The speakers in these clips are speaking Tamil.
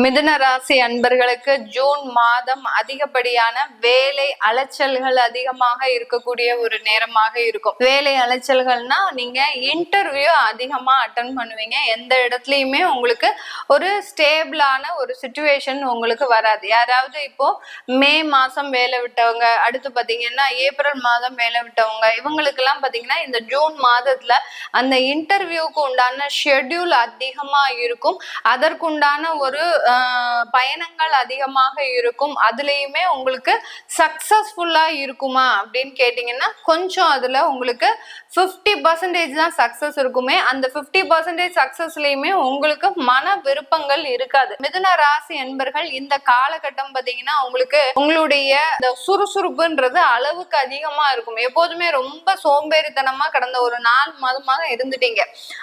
மிதுன ராசி அன்பர்களுக்கு ஜூன் மாதம் அதிகப்படியான வேலை அலைச்சல்கள் அதிகமாக இருக்கக்கூடிய ஒரு நேரமாக இருக்கும். வேலை அலைச்சல்கள்னா நீங்க இன்டர்வியூ அதிகமா அட்டன் பண்ணுவீங்க. எந்த இடத்துலயுமே உங்களுக்கு ஒரு ஸ்டேபிளான ஒரு சுச்சுவேஷன் உங்களுக்கு வராது. யாராவது இப்போ மே மாசம் வேலை விட்டவங்க அடுத்து பாத்தீங்கன்னா ஏப்ரல் மாதம் வேலை விட்டவங்க இவங்களுக்கெல்லாம் பாத்தீங்கன்னா இந்த ஜூன் மாதத்துல அந்த இன்டர்வியூக்கு உண்டான ஷெட்யூல் அதிகமா இருக்கும். அதற்குண்டான ஒரு பயணங்கள் அதிகமாக இருக்கும். அதுலேயுமே உங்களுக்கு சக்ஸஸ்ஃபுல்லாக இருக்குமா அப்படின்னு கேட்டிங்கன்னா கொஞ்சம் அதுல உங்களுக்கு ஃபிஃப்டி பர்சன்டேஜ் தான் சக்ஸஸ் இருக்குமே. அந்த ஃபிஃப்டி பர்சன்டேஜ் சக்ஸஸ்லேயுமே உங்களுக்கு மன விருப்பங்கள் இருக்காது. மிதுன ராசி என்பர்கள் இந்த காலகட்டம் பாத்தீங்கன்னா உங்களுக்கு உங்களுடைய இந்த சுறுசுறுப்புன்றது அளவுக்கு அதிகமா இருக்கும். எப்போதுமே ரொம்ப சோம்பேறித்தனமா கடந்த ஒரு நாலு மாதமாக இருந்துட்டீங்க.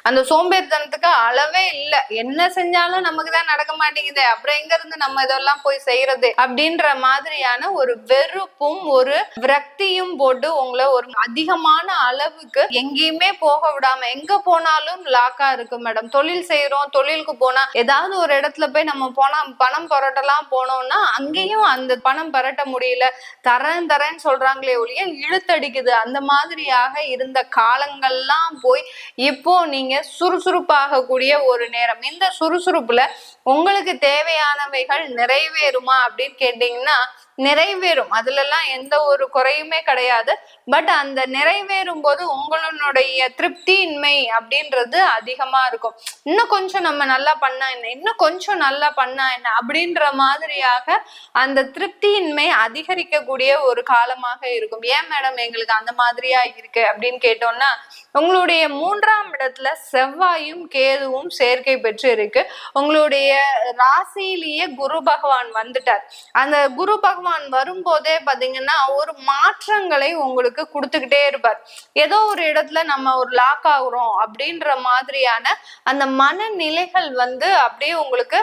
அந்த சோம்பேறித்தனத்துக்கு அளவே இல்லை. என்ன செஞ்சாலும் நமக்கு தான் நடக்க மாட்டேங்குது. அப்புறம் எங்க இருந்து நம்ம இதெல்லாம் போய் செய்யறது அப்படின்ற மாதிரியான ஒரு வெறுப்பும் ஒரு விரக்தியும் போட்டு உங்களை ஒரு அதிகமான அளவுக்கு எங்கேயுமே போக விடாம எங்க போனாலும் லாக்கா இருக்கு மேடம் தொழில் செய்யறோம் தொழிலுக்கு போனா ஏதாவது ஒரு இடத்துல போய் நம்ம போனா பணம் புரட்டலாம் போனோம்னா அங்கேயும் அந்த பணம் புரட்ட முடியல. தரேன் தரேன்னு சொல்றாங்களே ஒழிய இழுத்தடிக்குது. அந்த மாதிரியாக இருந்த காலங்கள்லாம் போய் இப்போ நீங்க சுறுசுறுப்பாக கூடிய ஒரு நேரம். இந்த சுறுசுறுப்புல உங்களுக்கு தேவையானவைகள் நிறைவேறுமா அப்படின்னு கேட்டீங்கன்னா நிறைவேறும். அதுலலாம் எந்த ஒரு குறையுமே கிடையாது. பட் அந்த நிறைவேறும் போது உங்களுடைய திருப்தியின்மை அப்படின்றது அதிகமா இருக்கும். இன்னும் கொஞ்சம் நம்ம நல்லா பண்ணா என்ன? இன்னும் கொஞ்சம் நல்லா பண்ணா என்ன? அப்படின்ற மாதிரியாக அந்த திருப்தியின்மை அதிகரிக்கக்கூடிய ஒரு காலமாக இருக்கும். ஏன் மேடம் எங்களுக்கு அந்த மாதிரியா இருக்கு அப்படின்னு கேட்டோம்னா உங்களுடைய மூன்றாம் இடத்துல செவ்வாயும் கேதுவும் சேர்க்கை பெற்று இருக்கு உங்களுடைய ராசியிலேயே குரு பகவான் வந்துட்டார். அந்த குரு பகவான் வரும்போதே பாத்தீங்கன்னா ஒரு மாற்றங்களை உங்களுக்கு கொடுத்துக்கிட்டே இருப்பார். ஏதோ ஒரு இடத்துல நம்ம ஒரு லாக் ஆகுறோம் அப்படின்ற மாதிரியான அந்த மனநிலைகள் வந்து அப்படியே உங்களுக்கு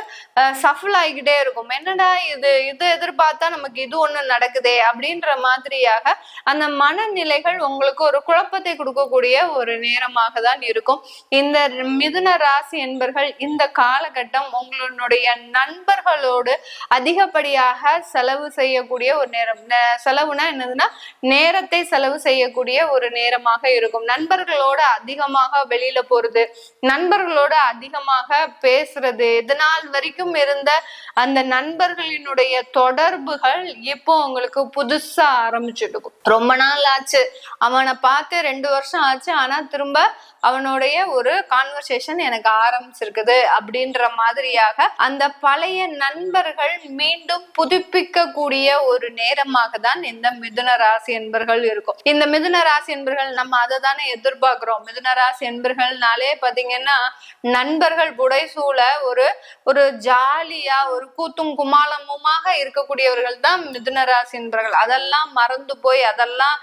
சஃபல் ஆகிக்கிட்டே இருக்கும். என்னடா இது? இது எதிர்பார்த்தா நமக்கு இது ஒண்ணு நடக்குதே அப்படின்ற மாதிரியாக அந்த மனநிலைகள் உங்களுக்கு ஒரு குழப்பத்தை கொடுக்கக்கூடிய ஒரு நேரமாக தான் இருக்கும். இந்த மிதுன ராசி என்பர்கள் இந்த காலகட்டம் உங்களுடைய நண்பர்களோடு அதிகப்படியாக செலவு செய்யக்கூடிய ஒரு நேரம். செலவுனா என்னதுன்னா நேரத்தை செலவு செய்யக்கூடிய ஒரு நேரமாக இருக்கும். நண்பர்களோட அதிகமாக வெளியில போறது நண்பர்களோட அதிகமாக பேசுறது இது நாள் வரைக்கும் இருந்த அந்த நண்பர்களினுடைய தொடர்புகள் இப்போ உங்களுக்கு புதுசா ஆரம்பிச்சிருக்கும் ரொம்ப நாள் ஆச்சு. அவனை பார்த்து ரெண்டு வருஷம் ஆச்சு. ஆனா திரும்ப அவனுடைய ஒரு கான்வர்சேஷன் எனக்கு ஆரம்பிச்சிருக்குது அப்படின்ற மாதிரியாக அந்த பழைய நண்பர்கள் மீண்டும் புதுப்பிக்க கூடிய கூடிய ஒரு நேரமாக தான் இந்த மிதுன ராசி என்பர்கள் இருக்கும். இந்த மிதுன ராசி என்பர்கள் நம்ம அதை தானே எதிர்பார்க்கிறோம். மிதுன ராசி என்பர்கள்னாலே பாத்தீங்கன்னா நண்பர்கள் புடைசூழ ஒரு ஒரு ஜாலியா ஒரு கூத்தும் குமாலமுமாக இருக்கக்கூடியவர்கள் தான் மிதுன ராசி என்பர்கள். அதெல்லாம் மறந்து போய் அதெல்லாம்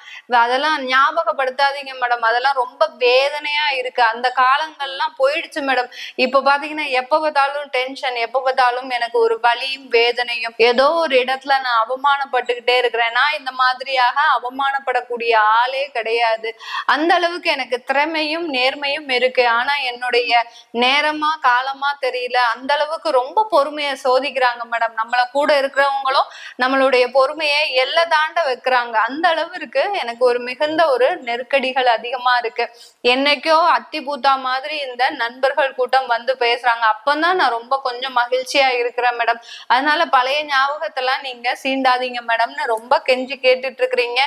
அதெல்லாம் ஞாபகப்படுத்தாதீங்க மேடம். அதெல்லாம் ரொம்ப வேதனையா இருக்கு. அந்த காலங்கள்லாம் போயிடுச்சு மேடம். இப்ப பாத்தீங்கன்னா எப்ப பார்த்தாலும் டென்ஷன் எப்ப பார்த்தாலும் எனக்கு ஒரு வலியும் வேதனையும். ஏதோ ஒரு இடத்துல நான் அவமானப்பட்டுக்கிட்டே இருக்கிறேன். நான் இந்த மாதிரியாக அவமானப்படக்கூடிய ஆளே கிடையாது. அந்த அளவுக்கு எனக்கு திறமையும் நேர்மையும் இருக்கு. ஆனா என்னுடைய நேரமா காலமா தெரியல. அந்த அளவுக்கு ரொம்ப பொறுமையை சோதிக்கிறாங்க மேடம். நம்மள கூட இருக்கிறவங்களும் நம்மளுடைய பொறுமையை எல்லை தாண்ட வைக்கிறாங்க. அந்த அளவுக்கு எனக்கு ஒரு மிகுந்த ஒரு நெருக்கடிகள் அதிகமா இருக்கு. என்னைக்கோ அத்தி பூத்தா மாதிரி இந்த நண்பர்கள் கூட்டம் வந்து பேசுறாங்க. அப்பதான் நான் ரொம்ப கொஞ்சம் மகிழ்ச்சியா இருக்கிறேன் மேடம். அதனால பழைய ஞாபகத்தெல்லாம் நீங்க தீண்டாதீங்க மேடம்னு ரொம்ப கெஞ்சி கேட்டுட்டு இருக்கிறீங்க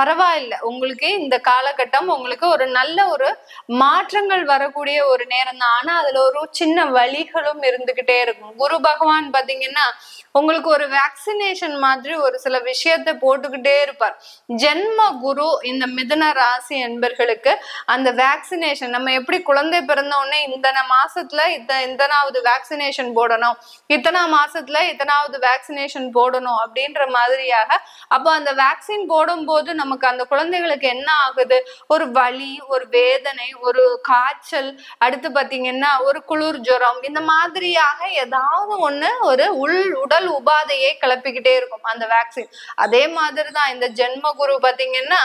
பரவாயில்ல உங்களுக்கு இந்த காலகட்டம் உங்களுக்கு ஒரு நல்ல ஒரு மாற்றங்கள் வரக்கூடிய ஒரு நேரம் தான் ஆனா அதுல ஒரு சின்ன வழிகளும் இருந்துகிட்டே இருக்கும். குரு பகவான் பாத்தீங்கன்னா உங்களுக்கு ஒரு வேக்சினேஷன் மாதிரி ஒரு சில விஷயத்தை போட்டுக்கிட்டே இருப்பார். ஜென்ம குரு இந்த மிதுன ராசி என்பர்களுக்கு அந்த வேக்சினேஷன் நம்ம எப்படி குழந்தை பிறந்த உடனே இத்தனை மாசத்துல இத்த இத்தனாவது வேக்சினேஷன் போடணும் இத்தனை மாசத்துல இத்தனாவது வேக்சினேஷன் போடணும் அப்படின்ற மாதிரியாக அப்போ அந்த வேக்சின் போடும்போது நமக்கு அந்த குழந்தைகளுக்கு என்ன ஆகுது? ஒரு வலி ஒரு வேதனை ஒரு காய்ச்சல் அடுத்து பார்த்தீங்கன்னா ஒரு குளிர் ஜுரம் இந்த மாதிரியாக ஏதாவது ஒண்ணு ஒரு உள் உடல் உபாதையை கிளப்பிக்கிட்டே இருக்கும் அந்த வேக்சின் அதே மாதிரி தான் இந்த ஜென்ம குரு பாத்தீங்கன்னா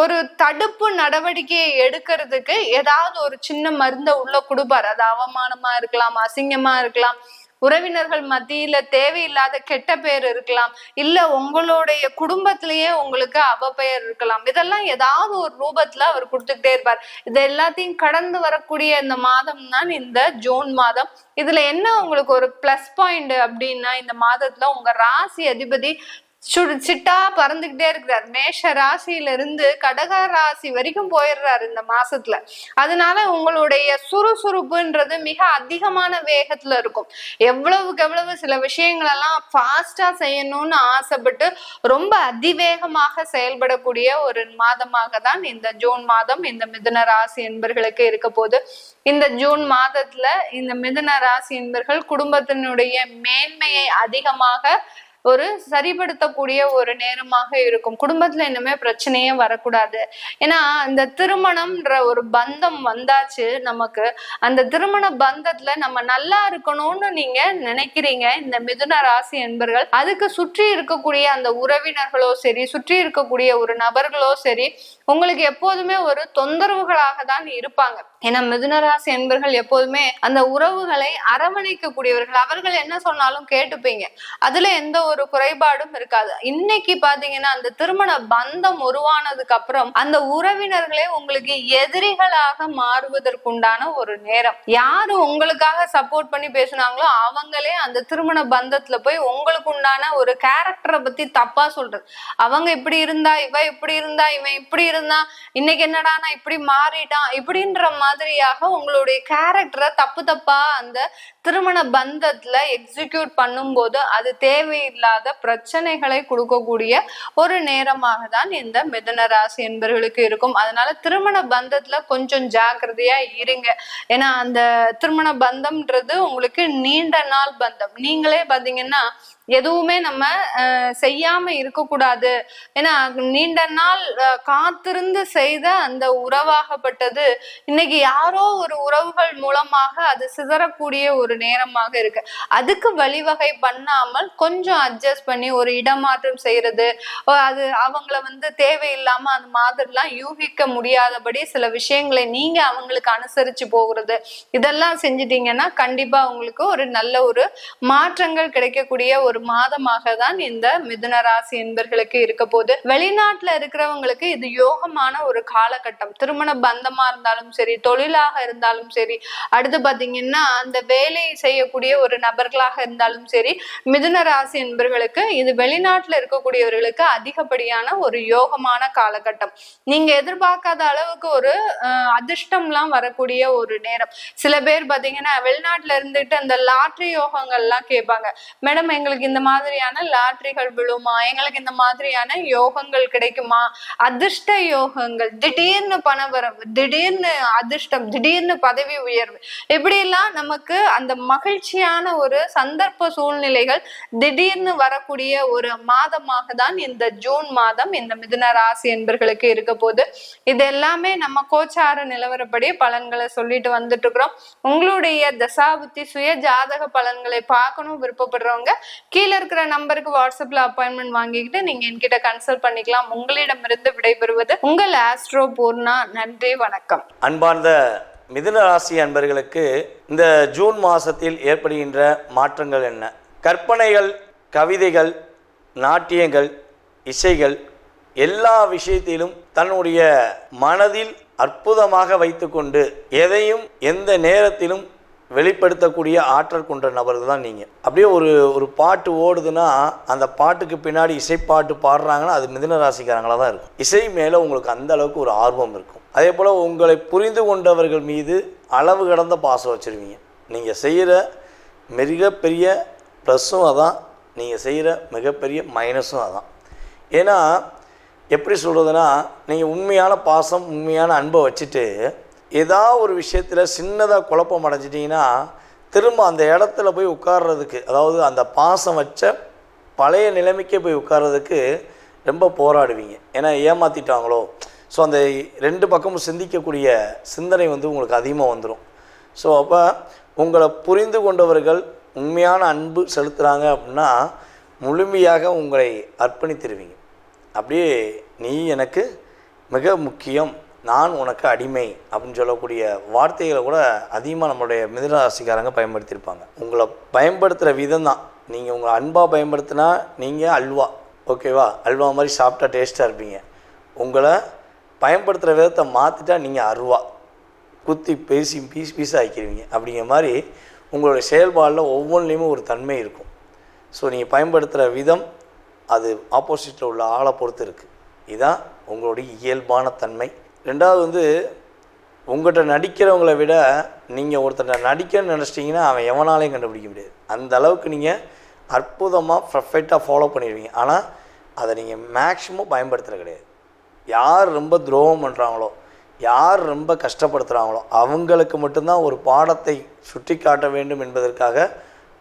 ஒரு தடுப்பு நடவடிக்கையை எடுக்கிறதுக்கு ஏதாவது ஒரு சின்ன மருந்தை உள்ள கொடுப்பார். அது அவமானமா இருக்கலாம் அசிங்கமா இருக்கலாம். உறவினர்கள் மத்தியில தேவையில்லாத கெட்ட பேர் இருக்கலாம் இல்ல உங்களுடைய குடும்பத்திலேயே உங்களுக்கு அவப்பெயர் இருக்கலாம். இதெல்லாம் ஏதாவது ஒரு ரூபத்துல அவர் கொடுத்துக்கிட்டே இருப்பார். இது எல்லாத்தையும் கடந்து வரக்கூடிய இந்த மாதம் தான் இந்த ஜூன் மாதம். இதுல என்ன உங்களுக்கு ஒரு பிளஸ் பாயிண்ட் அப்படின்னா இந்த மாதத்துல உங்க ராசி அதிபதி சிட்டா பறந்துகிட்டே இருக்கிறார். மேஷ ராசியில இருந்து கடக ராசி வரைக்கும் போயிடுறாரு இந்த மாசத்துல. அதனால உங்களுடைய சுறுசுறுப்புன்றது மிக அதிகமான வேகத்துல இருக்கும். எவ்வளவுக்கு எவ்வளவு சில விஷயங்கள் எல்லாம் ஃபாஸ்டா செய்யணும்னு ஆசைப்பட்டு ரொம்ப அதிவேகமாக செயல்படக்கூடிய ஒரு மாதமாக தான் இந்த ஜூன் மாதம் இந்த மிதுன ராசி என்பர்களுக்கு இருக்க போது இந்த ஜூன் மாதத்துல இந்த மிதுன ராசி என்பர்கள் குடும்பத்தினுடைய மேன்மையை அதிகமாக ஒரு சரிப்படுத்தக்கூடிய ஒரு நேரமாக இருக்கும். குடும்பத்துல இன்னுமே பிரச்சனையே வரக்கூடாது. ஏன்னா இந்த திருமணம்ன்ற ஒரு பந்தம் வந்தாச்சு நமக்கு. அந்த திருமண பந்தத்துல நம்ம நல்லா இருக்கணும்னு நீங்க நினைக்கிறீங்க இந்த மிதுன ராசி என்பர்கள். அதுக்கு சுற்றி இருக்கக்கூடிய அந்த உறவினர்களோ சரி சுற்றி இருக்கக்கூடிய ஒரு நபர்களோ சரி உங்களுக்கு எப்போதுமே ஒரு தொந்தரவுகளாக தான் இருப்பாங்க. ஏன்னா மிதுனராசி என்பர்கள் எப்போதுமே அந்த உறவுகளை அரவணைக்க கூடியவர்கள் அவர்கள் என்ன சொன்னாலும் கேட்டுப்பீங்க. அதுல எந்த ஒரு குறைபாடும் இருக்காது. இன்னைக்கு பாத்தீங்கன்னா அந்த திருமண பந்தம் உருவானதுக்கு அப்புறம் அந்த உறவினர்களே உங்களுக்கு எதிரிகளாக மாறுவதற்குண்டான ஒரு நேரம். யாரு உங்களுக்காக சப்போர்ட் பண்ணி பேசுனாங்களோ அவங்களே அந்த திருமண பந்தத்துல போய் உங்களுக்கு உண்டான ஒரு கேரக்டரை பத்தி தப்பா சொல்றது. அவங்க இப்படி இருந்தா இவ இப்படி இருந்தா இவன் இப்படி இருந்தா இன்னைக்கு என்னடா நான் இப்படி மாறிட்டான் இப்படின்ற மாதிரியாக உங்களுடைய கேரக்டரை தப்பு தப்பா அந்த திருமண பந்தத்துல எக்ஸிக்யூட் பண்ணும்போது அது தேவையில்லை தேவையில்லாத பிரச்சனைகளை கொடுக்கக்கூடிய ஒரு நேரமாக தான் இந்த மிதன ராசி என்பவர்களுக்கு இருக்கும். அதனால திருமண பந்தத்துல கொஞ்சம் ஜாக்கிரதையா இருங்க. ஏன்னா அந்த திருமண பந்தம்ன்றது உங்களுக்கு நீண்ட நாள் பந்தம். நீங்களே பாத்தீங்கன்னா எதுவுமே நம்ம அஹ், செய்யாம இருக்கக்கூடாது. ஏன்னா நீண்ட நாள் காத்திருந்து செய்த அந்த உறவாகப்பட்டது இன்னைக்கு யாரோ ஒரு உறவுகள் மூலமாக அது சிதறக்கூடிய ஒரு நேரமாக இருக்கு. அதுக்கு வழிவகை பண்ணாமல் கொஞ்சம் அட்ஜஸ்ட் பண்ணி ஒரு இடமாற்றம் செய்யறது அது அவங்கள வந்து தேவையில்லாம அந்த மாதிரிலாம் யூகிக்க முடியாதபடி சில விஷயங்களை நீங்க அவங்களுக்கு அனுசரிச்சு போகிறது இதெல்லாம் செஞ்சிட்டீங்கன்னா கண்டிப்பா உங்களுக்கு ஒரு நல்ல ஒரு மாற்றங்கள் கிடைக்கக்கூடிய ஒரு மாதமாக தான் இந்த மிதுன ராசி என்பர்களுக்கு இருக்க போது வெளிநாட்டுல இருக்கிறவங்களுக்கு இது யோகமான ஒரு காலகட்டம். திருமண பந்தமா இருந்தாலும் சரி தொழிலாக இருந்தாலும் சரி அடுத்து பாத்தீங்கன்னா அந்த வேலை செய்யக்கூடிய ஒரு நபர்களாக இருந்தாலும் சரி மிதுன ராசி என்பர்களுக்கு இது வெளிநாட்டுல இருக்கக்கூடியவர்களுக்கு அதிகப்படியான ஒரு யோகமான காலகட்டம். நீங்க எதிர்பார்க்காத அளவுக்கு ஒரு அதிர்ஷ்டம்லாம் வரக்கூடிய ஒரு நேரம். சில பேர் பாத்தீங்கன்னா வெளிநாட்டுல இருந்துட்டு அந்த லாட்ரி யோகங்கள்லாம் கேட்பாங்க. மேடம் எங்களுக்கு இந்த மாதிரியான லாட்ரிகள் விழுமா? எங்களுக்கு இந்த மாதிரியான யோகங்கள் கிடைக்குமா? அதிர்ஷ்ட யோகங்கள். திடீர்னு பணவரவு திடீர்னு அதிர்ஷ்டம் திடீர்னு பதவி உயர்வு. இப்படி எல்லாம் நமக்கு அந்த மகிழ்ச்சியான ஒரு சந்தர்ப்ப சூழ்நிலைகள் திடீர்னு வரக்கூடிய ஒரு மாதமாக தான் இந்த ஜூன் மாதம் இந்த மிதுன ராசி என்பர்களுக்கு இருக்க போது இது எல்லாமே நம்ம கோச்சார நிலவரப்படி பலன்களை சொல்லிட்டு வந்துட்டு இருக்கிறோம் உங்களுடைய தசாபுத்தி சுய ஜாதக பலன்களை பார்க்கணும் விருப்பப்படுறவங்க கீழே இருக்கிற நம்பருக்கு வாட்ஸ்அப்ல அப்பாயின்மெண்ட் வாங்கிக்கிட்டு நீங்க என்கிட்ட கன்சல்ட் பண்ணிக்கலாம். உங்களிடமிருந்து விடைபெறுவது உங்கள் ஆஸ்ட்ரோ பூர்ணா நன்றி வணக்கம். அன்பார்ந்த மிதுன ராசி அன்பர்களுக்கு இந்த ஜூன் மாதத்தில் ஏற்படுகின்ற மாற்றங்கள் என்ன? கற்பனைகள் கவிதைகள் நாட்டியங்கள் இசைகள் எல்லா விஷயத்திலும் தன்னுடைய மனதில் அற்புதமாக வைத்துக்கொண்டு எதையும் எந்த நேரத்திலும் வெளிப்படுத்தக்கூடிய ஆற்றல் கொண்ட நபர்கள் தான் நீங்கள் அப்படியே ஒரு ஒரு பாட்டு ஓடுதுன்னா அந்த பாட்டுக்கு பின்னாடி இசைப்பாட்டு பாடுறாங்கன்னா அது மிதின ராசிக்காரங்களாக தான் இருக்கும். இசை மேலே உங்களுக்கு அந்த அளவுக்கு ஒரு ஆர்வம் இருக்கும். அதே போல் உங்களை புரிந்து கொண்டவர்கள் மீது அளவு கடந்த பாசம் வச்சுருவீங்க. நீங்கள் செய்கிற மிகப்பெரிய ப்ளஸ்ஸும் அதான். நீங்கள் செய்கிற மிகப்பெரிய மைனஸும் அதான். ஏன்னா எப்படி சொல்கிறதுனா நீங்கள் உண்மையான பாசம் உண்மையான அன்பை வச்சுட்டு ஏதாவது ஒரு விஷயத்தில் சின்னதாக குழப்பம் அடைஞ்சிட்டிங்கன்னா திரும்ப அந்த இடத்துல போய் உட்கார்றதுக்கு அதாவது அந்த பாசம் வச்ச பழைய நிலைமைக்கே போய் உட்கார்றதுக்கு ரொம்ப போராடுவீங்க. ஏன்னா ஏமாற்றிட்டாங்களோ ஸோ அந்த ரெண்டு பக்கமும் சிந்திக்கக்கூடிய சிந்தனை வந்து உங்களுக்கு அதிகமாக வந்துடும் ஸோ அப்போ உங்களை புரிந்து கொண்டவர்கள் உண்மையான அன்பு செலுத்துகிறாங்க அப்படின்னா முழுமையாக உங்களை அர்ப்பணித்திருவீங்க. அப்படியே நீ எனக்கு மிக முக்கியம் நான் உனக்கு அடிமை அப்படின்னு சொல்லக்கூடிய வார்த்தைகளை கூட அதிகமாக நம்மளுடைய மிதனராசிக்காரங்க பயன்படுத்தியிருப்பாங்க. உங்களை பயன்படுத்துகிற விதம் தான் நீங்கள் உங்களை அன்பாக பயன்படுத்தினா நீங்கள் அல்வா ஓகேவா அல்வா மாதிரி சாப்பிட்டா டேஸ்ட்டாக இருப்பீங்க. உங்களை பயன்படுத்துகிற விதத்தை மாற்றிட்டா நீங்கள் அருவா. குத்தி பேசி பீஸ் பீஸாக ஆக்கிடுவீங்க. அப்படிங்கிற மாதிரி உங்களுடைய செயல்பாடில் ஒவ்வொன்றிலையுமே ஒரு தன்மை இருக்கும். ஸோ நீங்கள் பயன்படுத்துகிற விதம் அது ஆப்போசிட்டில் உள்ள ஆளை பொறுத்து இருக்குது இதுதான் உங்களுடைய இயல்பான தன்மை. ரெண்டாவது வந்து உங்கள்கிட்ட நடிக்கிறவங்கள விட நீங்கள் ஒருத்தர் நடிக்கன்னு நினச்சிட்டிங்கன்னா அவன் எவனாலையும் கண்டுபிடிக்க முடியாது. அந்த அளவுக்கு நீங்கள் அற்புதமாக பர்ஃபெக்டாக ஃபாலோ பண்ணிடுவீங்க ஆனால் அதை நீங்கள் மேக்ஸிமம் பயன்படுத்துகிற கிடையாது. யார் ரொம்ப துரோகம் பண்ணுறாங்களோ யார் ரொம்ப கஷ்டப்படுத்துகிறாங்களோ அவங்களுக்கு மட்டும்தான் ஒரு பாடத்தை சுட்டி காட்ட வேண்டும் என்பதற்காக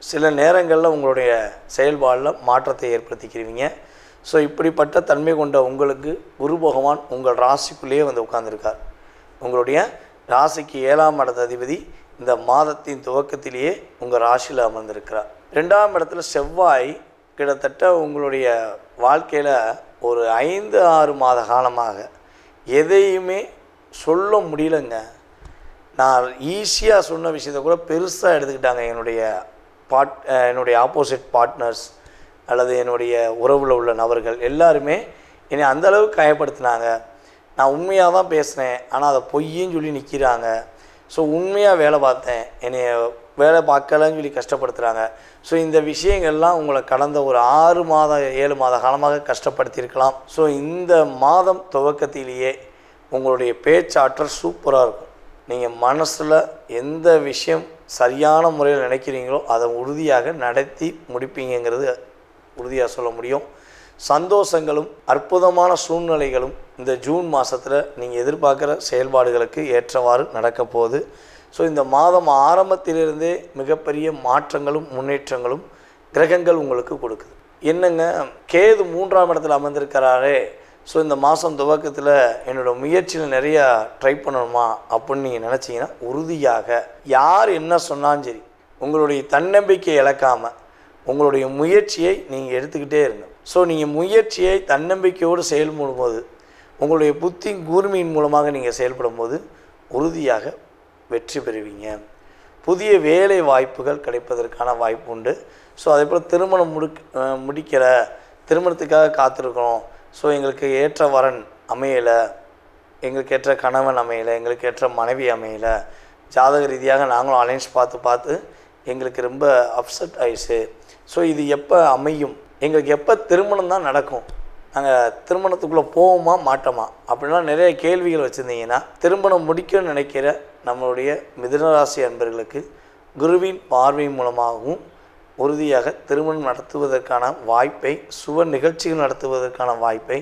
சில நேரங்களில் உங்களுடைய செயல்பாடில் மாற்றத்தை ஏற்படுத்திக்கிறீங்க. ஸோ இப்படிப்பட்ட தன்மை கொண்ட உங்களுக்கு குரு பகவான் உங்கள் ராசிக்குள்ளேயே வந்து உட்கார்ந்துருக்கார். உங்களுடைய ராசிக்கு ஏழாம் இடத்த அதிபதி இந்த மாதத்தின் துவக்கத்திலேயே உங்கள் ராசியில் அமர்ந்திருக்கிறார். ரெண்டாம் இடத்துல செவ்வாய் கிட்டத்தட்ட உங்களுடைய வாழ்க்கையில் ஒரு ஐந்து ஆறு மாத காலமாக எதையுமே சொல்ல முடியலங்க. நான் ஈஸியாக சொன்ன விஷயத்தை கூட பெருசாக எடுத்துக்கிட்டாங்க என்னுடைய பாட் என்னுடைய ஆப்போசிட் பார்ட்னர்ஸ் அல்லது என்னுடைய உறவில் உள்ள நபர்கள் எல்லாருமே என்னை அந்தளவுக்கு காயப்படுத்தினாங்க. நான் உண்மையாக தான் பேசினேன். ஆனால் அதை பொய்யின்னு சொல்லி நிற்கிறாங்க ஸோ உண்மையாக வேலை பார்த்தேன். என்னை வேலை பார்க்கலன்னு சொல்லி கஷ்டப்படுத்துகிறாங்க ஸோ இந்த விஷயங்கள்லாம் உங்களை கடந்த ஒரு ஆறு மாத ஏழு மாத காலமாக கஷ்டப்படுத்தியிருக்கலாம். ஸோ இந்த மாதம் துவக்கத்திலேயே உங்களுடைய பேச்சாற்றல் சூப்பராக இருக்கும். நீங்கள் மனசில் எந்த விஷயம் சரியான முறையில் நினைக்கிறீங்களோ அதை உறுதியாக நடத்தி முடிப்பீங்கங்கிறது உறுதியாக சொல்ல முடியும். சந்தோஷங்களும் அற்புதமான சூழ்நிலைகளும் இந்த ஜூன் மாதத்தில் நீங்கள் எதிர்பார்க்குற செயல்பாடுகளுக்கு ஏற்றவாறு நடக்க போகுது. ஸோ இந்த மாதம் ஆரம்பத்திலிருந்தே மிகப்பெரிய மாற்றங்களும் முன்னேற்றங்களும் கிரகங்கள் உங்களுக்கு கொடுக்குது. என்னங்க? கேது மூன்றாம் இடத்துல அமர்ந்திருக்கிறாரே. ஸோ இந்த மாதம் துவக்கத்தில் என்னோடய முயற்சியில் நிறையா ட்ரை பண்ணணுமா அப்படின்னு நீங்கள் நினச்சிங்கன்னா உறுதியாக யார் என்ன சொன்னாலும் சரி உங்களுடைய தன்னம்பிக்கை இழக்காமல் உங்களுடைய முயற்சியை நீங்கள் எடுத்துக்கிட்டே இருங்க. ஸோ நீங்கள் முயற்சியை தன்னம்பிக்கையோடு செயல்படும் போது உங்களுடைய புத்தி கூர்மையின் மூலமாக நீங்கள் செயல்படும் போது உறுதியாக வெற்றி பெறுவீங்க. புதிய வேலை வாய்ப்புகள் கிடைப்பதற்கான வாய்ப்பு உண்டு. ஸோ அதே போல் திருமணம் முடுக் முடிக்கிற திருமணத்துக்காக காத்திருக்கிறோம். ஸோ எங்களுக்கு ஏற்ற வரன் அமையலை எங்களுக்கு ஏற்ற கணவன் அமையலை எங்களுக்கு ஏற்ற மனைவி அமையலை. ஜாதக ரீதியாக நாங்களும் அலைன்ஸ் பார்த்து பார்த்து எங்களுக்கு ரொம்ப அப்செட் ஆயிடுச்சு. ஸோ இது எப்போ அமையும்? எங்களுக்கு எப்போ திருமணம் தான் நடக்கும்? நாங்கள் திருமணத்துக்குள்ளே போவோமா மாட்டோமா? அப்படின்லாம் நிறைய கேள்விகள் வச்சுருந்தீங்கன்னா திருமணம் முடிக்கணும்னு நினைக்கிற நம்மளுடைய மிதுனராசி அன்பர்களுக்கு குருவின் பார்வை மூலமாகவும் உறுதியாக திருமணம் நடத்துவதற்கான வாய்ப்பை சுவ நிகழ்ச்சிகள் நடத்துவதற்கான வாய்ப்பை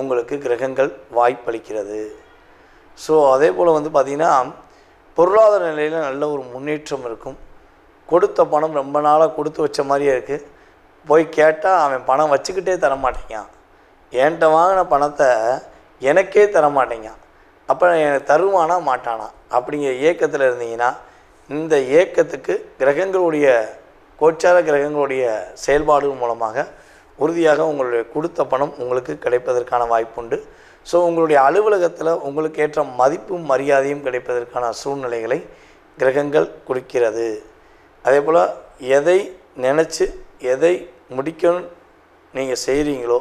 உங்களுக்கு கிரகங்கள் வாய்ப்பளிக்கிறது. ஸோ அதே போல் வந்து பார்த்திங்கன்னா பொருளாதார நிலையில் நல்ல ஒரு முன்னேற்றம் இருக்கும். கொடுத்த பணம் ரொம்ப நாளாக கொடுத்து வச்ச மாதிரியே இருக்குது போய் கேட்டால் அவன் பணம் வச்சுக்கிட்டே தர மாட்டேங்கான் என்கிட்ட வாங்கின பணத்தை எனக்கே தர மாட்டேங்கான் அப்போ எனக்கு தருவானா மாட்டானா? அப்படிங்கிற இயக்கத்தில் இருந்தீங்கன்னா இந்த இயக்கத்துக்கு கிரகங்களுடைய கோச்சார கிரகங்களுடைய செயல்பாடுகள் மூலமாக உறுதியாக உங்களுடைய கொடுத்த பணம் உங்களுக்கு கிடைப்பதற்கான வாய்ப்புண்டு. ஸோ உங்களுடைய அலுவலகத்தில் உங்களுக்கு ஏற்ற மதிப்பும் மரியாதையும் கிடைப்பதற்கான சூழ்நிலைகளை கிரகங்கள் குறிக்கிறது. அதே போல் எதை நினச்சி எதை முடிக்கணும் நீங்கள் செய்கிறீங்களோ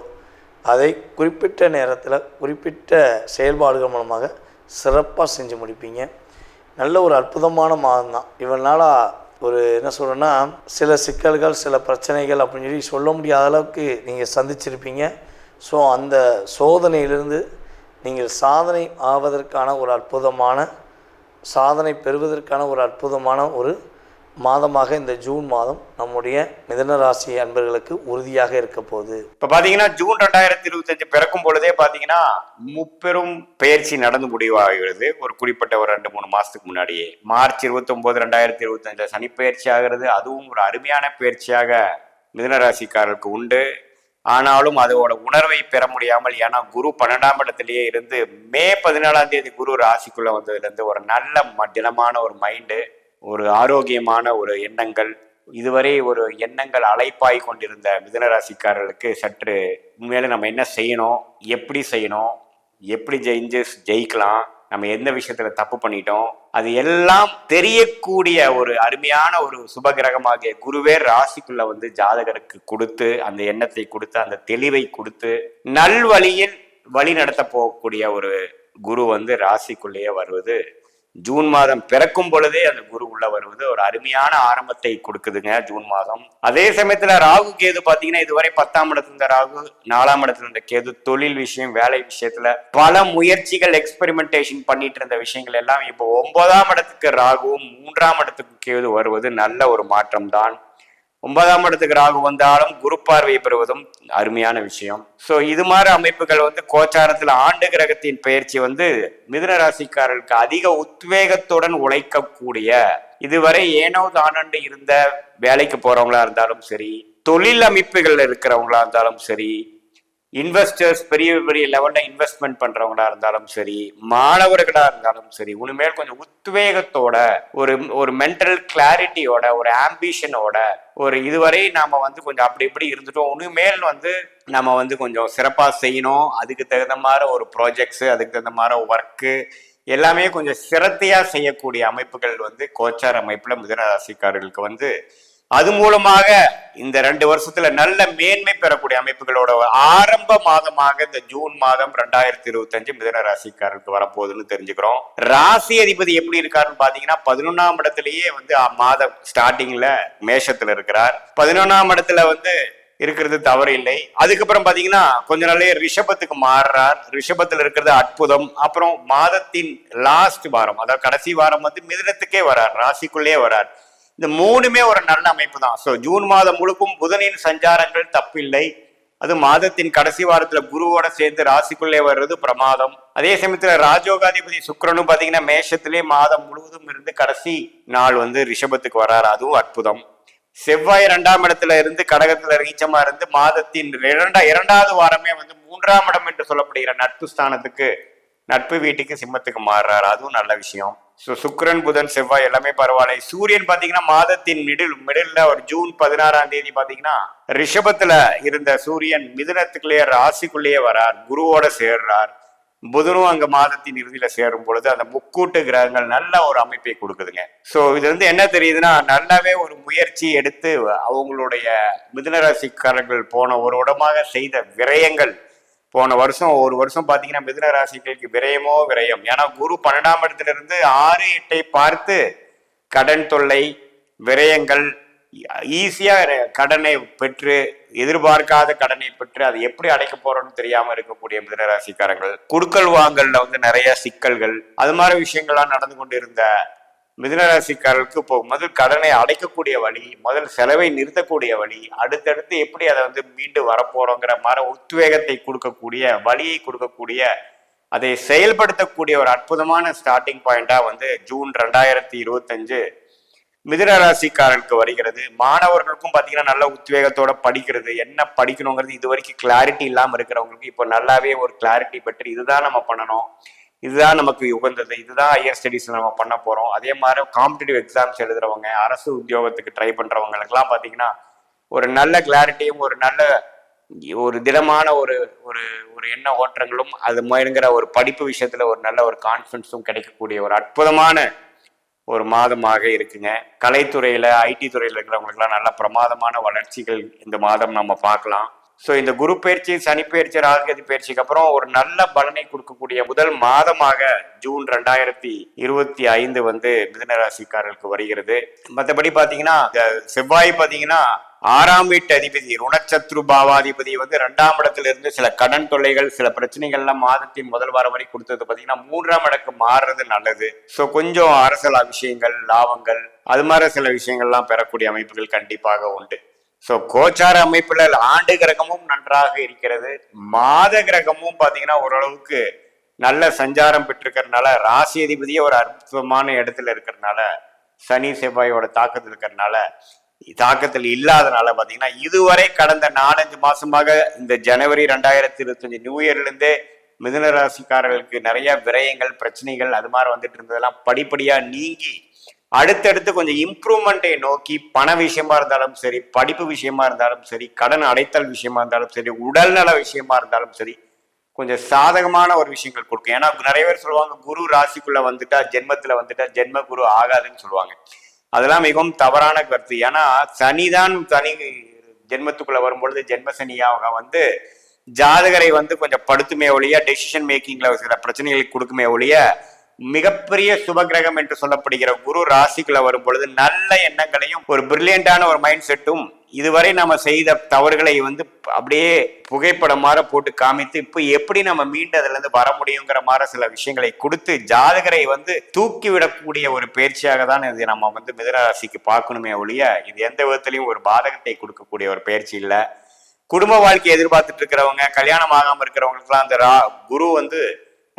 அதை குறிப்பிட்ட நேரத்தில் குறிப்பிட்ட செயல்பாடுகள் மூலமாக சிறப்பாக செஞ்சு முடிப்பீங்க. நல்ல ஒரு அற்புதமான மாதம் தான். இவ்வளோ ஒரு என்ன சொல்கிறேன்னா சில சிக்கல்கள் சில பிரச்சனைகள் அப்படின்னு சொல்லி சொல்ல முடியாத அளவுக்கு நீங்கள் சந்திச்சிருப்பீங்க. ஸோ அந்த சோதனையிலிருந்து நீங்கள் சாதனை ஆவதற்கான ஒரு அற்புதமான சாதனை பெறுவதற்கான ஒரு அற்புதமான ஒரு மாதமாக இந்த ஜூன் மாதம் நம்முடைய மிதன ராசி அன்பர்களுக்கு உறுதியாக இருக்க போகுது. இப்ப பாத்தீங்கன்னா ஜூன் ரெண்டாயிரத்தி இருபத்தஞ்சு பிறக்கும் பொழுதே பாத்தீங்கன்னா முப்பெரும் பயிற்சி நடந்து முடிவாகிறது. ஒரு குறிப்பிட்ட ஒரு ரெண்டு மூணு மாசத்துக்கு முன்னாடியே. மார்ச் இருபத்தி ஒன்பது ரெண்டாயிரத்தி இருபத்தஞ்சுல சனி பயிற்சி ஆகிறது. அதுவும் ஒரு அருமையான பயிற்சியாக மிதுன ராசிக்காரருக்கு உண்டு. ஆனாலும் அதோட உணர்வை பெற முடியாமல் ஏன்னா குரு பன்னெண்டாம் இடத்திலேயே இருந்து மே பதினாலாம் தேதி குரு ராசிக்குள்ள வந்ததுல இருந்து ஒரு நல்ல ம- ஒரு மைண்டு ஒரு ஆரோக்கியமான ஒரு எண்ணங்கள் இதுவரை ஒரு எண்ணங்கள் அழைப்பாய் கொண்டிருந்த மிதனராசிக்காரர்களுக்கு சற்று உண்மையில நம்ம என்ன செய்யணும் எப்படி செய்யணும் எப்படி ஜெயிஞ்சு ஜெயிக்கலாம் நம்ம எந்த விஷயத்துல தப்பு பண்ணிட்டோம் அது எல்லாம் தெரியக்கூடிய ஒரு அருமையான ஒரு சுபகிரகமாகிய குருவே ராசிக்குள்ள வந்து ஜாதகருக்கு கொடுத்து அந்த எண்ணத்தை கொடுத்து அந்த தெளிவை கொடுத்து நல்வழியில் வழி நடத்த போகக்கூடிய ஒரு குரு வந்து ராசிக்குள்ளேயே வருவது ஜூன் மாதம் பிறக்கும் பொழுதே அந்த குரு உள்ள வருவது ஒரு அருமையான ஆரம்பத்தை கொடுக்குதுங்க ஜூன் மாதம். அதே சமயத்துல ராகு கேது பாத்தீங்கன்னா இதுவரை பத்தாம் இடத்துல இருந்த ராகு நாலாம் இடத்துல இருந்த கேது தொழில் விஷயம் வேலை விஷயத்துல பல முயற்சிகள் எக்ஸ்பெரிமெண்டேஷன் பண்ணிட்டு இருந்த விஷயங்கள் எல்லாம் இப்போ ஒன்பதாம் இடத்துக்கு ராகுவும் மூன்றாம் இடத்துக்கு கேது வருவது நல்ல ஒரு மாற்றம் தான் ஒன்பதாம் இடத்துக்கு ராகு வந்தாலும் குரு பார்வை பெறுவதும் அருமையான விஷயம். ஸோ இது மாதிரி அமைப்புகள் வந்து கோச்சாரத்தில் ஆண்டு கிரகத்தின் பயிற்சி வந்து மிதுன ராசிக்காரர்களுக்கு அதிக உத்வேகத்துடன் உழைக்கக்கூடிய இதுவரை ஏனோ தானண்டு இருந்த வேலைக்கு போறவங்களா இருந்தாலும் சரி தொழில் அமைப்புகள் இருக்கிறவங்களா இருந்தாலும் சரி இன்வெஸ்டர்ஸ் பெரிய பெரிய லெவலில் இன்வெஸ்ட்மெண்ட் பண்ணுறவங்களா இருந்தாலும் சரி மாணவர்களாக இருந்தாலும் சரி உனிமேல் கொஞ்சம் உத்வேகத்தோட ஒரு ஒரு மென்டல் கிளாரிட்டியோட ஒரு ஆம்பிஷனோட ஒரு இதுவரை நாம் வந்து கொஞ்சம் அப்படி இப்படி இருந்துட்டோம். உனிமேல் வந்து நம்ம வந்து கொஞ்சம் சிறப்பாக செய்யணும். அதுக்கு தகுந்த மாதிரி ஒரு ப்ராஜெக்ட்ஸு அதுக்கு தகுந்த மாதிரி ஒர்க்கு எல்லாமே கொஞ்சம் சிரத்தையாக செய்யக்கூடிய அமைப்புகள் வந்து கோச்சார் அமைப்பில் மிதன ராசிக்காரர்களுக்கு வந்து அது மூலமாக இந்த ரெண்டு வருஷத்துல நல்ல மேன்மை பெறக்கூடிய அமைப்புகளோட ஆரம்ப மாதமாக இந்த ஜூன் மாதம் ரெண்டாயிரத்தி இருபத்தி அஞ்சு மிதன ராசிக்காரருக்கு வரப்போகுதுன்னு தெரிஞ்சுக்கிறோம். ராசி அதிபதி எப்படி இருக்காருன்னு பாத்தீங்கன்னா பதினொன்னாம் இடத்துலயே வந்து அ- மாதம் ஸ்டார்டிங்ல மேஷத்துல இருக்கிறார். பதினொன்னாம் இடத்துல வந்து இருக்கிறது தவறு இல்லை. அதுக்கப்புறம் பாத்தீங்கன்னா கொஞ்ச நாளே ரிஷபத்துக்கு மாறுறார். ரிஷபத்துல இருக்கிறது அற்புதம். அப்புறம் மாதத்தின் லாஸ்ட் வாரம் அதாவது கடைசி வாரம் வந்து மிதனத்துக்கே வரார். ராசிக்குள்ளே வரார். இந்த மூணுமே ஒரு நல்ல அமைப்பு தான் ஸோ ஜூன் மாதம் முழுக்கும் புதனின் சஞ்சாரங்கள் தப்பில்லை. அது மாதத்தின் கடைசி வாரத்துல குருவோட சேர்ந்து ராசிக்குள்ளே வர்றது பிரமாதம். அதே சமயத்துல ராஜோகாதிபதி சுக்கரனும் பாத்தீங்கன்னா மேஷத்திலே மாதம் முழுவதும் இருந்து கடைசி நாள் வந்து ரிஷபத்துக்கு வராரு. அதுவும் அற்புதம். செவ்வாய் இரண்டாம் இடத்துல இருந்து கடகத்துல ரீச்சமா இருந்து மாதத்தின் இரண்டா இரண்டாவது வாரமே வந்து மூன்றாம் இடம் என்று சொல்லப்படுகிற நட்பு ஸ்தானத்துக்கு நட்பு வீட்டுக்கு சிம்மத்துக்கு மாறுறாரு. அதுவும் நல்ல விஷயம். ஸோ சுக்கிரன் புதன் செவ்வாய் எல்லாமே பரவாயில்லை. சூரியன் பாத்தீங்கன்னா மாதத்தின் மிடில் மிடில்ல ஒரு ஜூன் பதினாறாம் தேதி பாத்தீங்கன்னா ரிஷபத்துல இருந்த சூரியன் மிதுனத்துக்குள்ளேயே ராசிக்குள்ளேயே வரார். குருவோட சேர்றார். புதனும் அங்க மாதத்தின் இறுதியில சேரும் பொழுது அந்த முக்கூட்டு கிரகங்கள் நல்ல ஒரு அமைப்பை கொடுக்குதுங்க. சோ இது வந்து என்ன தெரியுதுன்னா நல்லாவே ஒரு முயற்சி எடுத்து அவங்களுடைய மிதுன ராசிக்காரர்கள் போன ஒரு உடமாக செய்த விரயங்கள். போன வருஷம் ஒரு வருஷம் பாத்தீங்கன்னா மிதுன ராசிகளுக்கு விரயமோ விரயம். ஏன்னா குரு பன்னெண்டாம் இடத்துல இருந்து ஆறு எட்டை பார்த்து கடன் தொல்லை விரயங்கள் ஈஸியா கடனை பெற்று எதிர்பார்க்காத கடனை பெற்று அதை எப்படி அடைக்க போறோம்னு தெரியாம இருக்கக்கூடிய மிதனராசிக்காரங்கள் குடுக்கல் வாங்கல்ல வந்து நிறைய சிக்கல்கள் அது மாதிரி விஷயங்கள்லாம் நடந்து கொண்டு இருந்த மிதனராசிக்காரர்களுக்கு இப்போ முதல் கடனை அடைக்கக்கூடிய வழி முதல் செலவை நிறுத்தக்கூடிய வழி அடுத்தடுத்து எப்படி அதை வந்து மீண்டு வரப்போறோங்கிற மாதிரி உத்வேகத்தை கொடுக்கக்கூடிய வழியை கொடுக்கக்கூடிய அதை செயல்படுத்தக்கூடிய ஒரு அற்புதமான ஸ்டார்டிங் பாயிண்டா வந்து ஜூன் ரெண்டாயிரத்தி இருபத்தஞ்சு மிதனராசிக்காரர்களுக்கு வருகிறது. மாணவர்களுக்கும் பார்த்தீங்கன்னா நல்ல உத்வேகத்தோட படிக்கிறது. என்ன படிக்கணுங்கிறது இது வரைக்கும் கிளாரிட்டி இல்லாமல் இருக்கிறவங்களுக்கு இப்போ நல்லாவே ஒரு கிளாரிட்டி பெற்று இதுதான் நம்ம பண்ணணும். இதுதான் நமக்கு உகந்தது. இதுதான் ஹையர் ஸ்டடீஸில் நம்ம பண்ண போறோம். அதே மாதிரி காம்படிட்டிவ் எக்ஸாம்ஸ் எழுதுறவங்க அரசு உத்தியோகத்துக்கு ட்ரை பண்றவங்களுக்குலாம் பாத்தீங்கன்னா ஒரு நல்ல கிளாரிட்டியும் ஒரு நல்ல ஒரு திடமான ஒரு ஒரு ஒரு எண்ண ஓட்டங்களும் அது மாதிரிங்கிற ஒரு படிப்பு விஷயத்துல ஒரு நல்ல ஒரு கான்ஃபிடன்ஸும் கிடைக்கக்கூடிய ஒரு அற்புதமான ஒரு மாதமாக இருக்குங்க. கலைத்துறையில ஐடி துறையில இருக்கிறவங்களுக்குலாம் நல்ல பிரமாதமான வளர்ச்சிகள் இந்த மாதம் நம்ம பார்க்கலாம். ஸோ இந்த குரு பயிற்சி சனி பயிற்சி ராகுகதி பயிற்சிக்கு அப்புறம் ஒரு நல்ல பலனை கொடுக்கக்கூடிய முதல் மாதமாக ஜூன் ரெண்டாயிரத்தி இருபத்தி ஐந்து வந்து மிதனராசிக்காரர்களுக்கு வருகிறது. மற்றபடி பார்த்தீங்கன்னா இந்த செவ்வாய் பார்த்தீங்கன்னா ஆறாம் வீட்டு அதிபதி ருணச்சத்ரு பாவாதிபதி வந்து ரெண்டாம் இடத்துல இருந்து சில கடன் தொல்லைகள் சில பிரச்சனைகள்லாம் மாதத்தின் முதல் வாரம் வரை கொடுத்தது பார்த்தீங்கன்னா மூன்றாம் இடக்கு மாறுறது நல்லது. ஸோ கொஞ்சம் அரசல் விஷயங்கள் லாபங்கள் அது மாதிரி சில விஷயங்கள்லாம் பெறக்கூடிய அமைப்புகள் கண்டிப்பாக உண்டு. ஸோ கோச்சார அமைப்பில் ஆண்டு கிரகமும் நன்றாக இருக்கிறது. மாத கிரகமும் பார்த்தீங்கன்னா ஓரளவுக்கு நல்ல சஞ்சாரம் பெற்றிருக்கிறதுனால ராசி அதிபதியே ஒரு அற்புதமான இடத்துல இருக்கிறதுனால சனி செவ்வாயோட தாக்கத்தில் இருக்கிறதுனால தாக்கத்தில் இல்லாதனால பார்த்தீங்கன்னா இதுவரை கடந்த நாலஞ்சு மாசமாக இந்த ஜனவரி ரெண்டாயிரத்தி இருபத்தஞ்சு நியூ இயர்லேருந்தே மிதுன ராசிக்காரர்களுக்கு நிறைய விரயங்கள் பிரச்சனைகள் அது மாதிரி வந்துட்டு இருந்ததெல்லாம் படிப்படியாக நீங்கி அடுத்தடுத்து கொஞ்சம் இம்ப்ரூவ்மெண்ட்டை நோக்கி பண விஷயமா இருந்தாலும் சரி படிப்பு விஷயமா இருந்தாலும் சரி கடன் அடைத்தல் விஷயமா இருந்தாலும் சரி உடல்நல விஷயமா இருந்தாலும் சரி கொஞ்சம் சாதகமான ஒரு விஷயங்கள் கொடுக்கும். ஏன்னா நிறைய பேர் சொல்லுவாங்க குரு ராசிக்குள்ள வந்துட்டா ஜென்மத்துல வந்துட்டா ஜென்ம குரு ஆகாதுன்னு சொல்லுவாங்க. அதெல்லாம் மிகவும் தவறான கருத்து. ஏன்னா சனிதான் சனி ஜென்மத்துக்குள்ள வரும்பொழுது ஜென்ம சனியாக வந்து ஜாதகரை வந்து கொஞ்சம் படுத்துமே ஒழிய டெசிஷன் மேக்கிங்ல சில பிரச்சனைகளை கொடுக்குமே ஒழிய மிகப்பெரிய சுபகிரகம் என்று சொல்லப்படுகிற குரு ராசிக்குள்ள வரும் பொழுது நல்ல எண்ணங்களையும் ஒரு பிரில்லியண்டான ஒரு மைண்ட் செட்டும் இதுவரை நம்ம செய்த தவறுகளை வந்து அப்படியே புகைப்படம் மாற போட்டு காமித்து இப்போ எப்படி நம்ம மீண்டு அதுல இருந்து வர முடியுங்கிற மாதிரி சில விஷயங்களை கொடுத்து ஜாதகரை வந்து தூக்கி விடக்கூடிய ஒரு பயிற்சியாக தான் இது நம்ம வந்து மிதனராசிக்கு பார்க்கணுமே ஒழிய இது எந்த விதத்திலையும் ஒரு பாதகத்தை கொடுக்கக்கூடிய ஒரு பயிற்சி இல்லை. குடும்ப வாழ்க்கையை எதிர்பார்த்துட்டு இருக்கிறவங்க கல்யாணம் ஆகாம இருக்கிறவங்களுக்குலாம் அந்த ரா குரு வந்து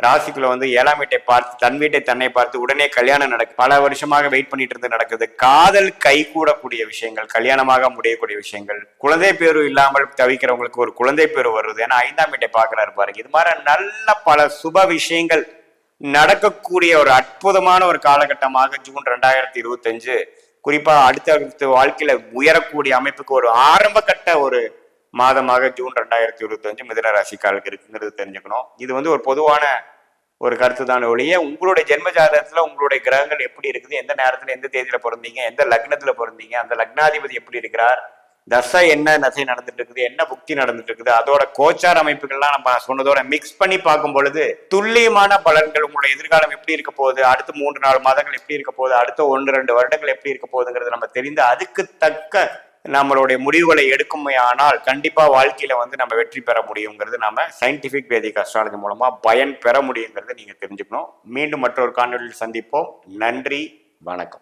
ராசிக்குள்ள வந்து ஏழாம் வீட்டை பார்த்து தன் வீட்டை தன்னை பார்த்து உடனே கல்யாணம் நடக்கு பல வருஷமாக வெயிட் பண்ணிட்டு இருந்து நடக்குது. காதல் கை கூடக்கூடிய விஷயங்கள் கல்யாணமாக முடியக்கூடிய விஷயங்கள் குழந்தை பேரு இல்லாமல் தவிக்கிறவங்களுக்கு ஒரு குழந்தை பேரு வருது. ஏன்னா ஐந்தாம் வீட்டை பார்க்கறாரு பாருங்க. இது மாதிரி நல்ல பல சுப விஷயங்கள் நடக்கக்கூடிய ஒரு அற்புதமான ஒரு காலகட்டமாக ஜூன் ரெண்டாயிரத்தி இருபத்தஞ்சு குறிப்பா அடுத்த அடுத்த வாழ்க்கையில உயரக்கூடிய அமைப்புக்கு ஒரு ஆரம்ப கட்ட ஒரு மாதமாக ஜூன் ரெண்டாயிரத்தி இருபத்தஞ்சு மிதன ராசிக்காரருக்கு இருக்குங்கிறது தெரிஞ்சுக்கணும். இது வந்து ஒரு பொதுவான ஒரு கருத்து தான் ஒழிய உங்களுடைய ஜென்ம ஜாதகத்துல உங்களுடைய கிரகங்கள் எப்படி இருக்குது எந்த நேரத்துல எந்த தேதியில பிறந்தீங்க எந்த லக்னத்துல பிறந்தீங்க அந்த லக்னாதிபதி எப்படி இருக்கிறார் தசை என்ன தசை நடந்துட்டு இருக்குது என்ன புக்தி நடந்துட்டு இருக்குது அதோட கோச்சார் அமைப்புகள்லாம் நம்ம சொன்னதோட மிக்ஸ் பண்ணி பார்க்கும் பொழுது துல்லியமான பலன்கள் உங்களுடைய எதிர்காலம் எப்படி இருக்க போகுது அடுத்த மூன்று நாலு மாதங்கள் எப்படி இருக்க போகுது அடுத்த ஒன்று ரெண்டு வருடங்கள் எப்படி இருக்க போகுதுங்கிறது நம்ம தெரிந்து அதுக்கு தக்க நம்மளுடைய முடிவுகளை எடுக்குமே ஆனால் கண்டிப்பா வாழ்க்கையில வந்து நம்ம வெற்றி பெற முடியுங்கிறது நாம சயின்டிபிக் வேதிக் அஸ்ட்ராலஜி மூலமா பயன் பெற முடியுங்கிறத நீங்க தெரிஞ்சுக்கணும். மீண்டும் மற்றொரு காணொலியில் சந்திப்போம். நன்றி. வணக்கம்.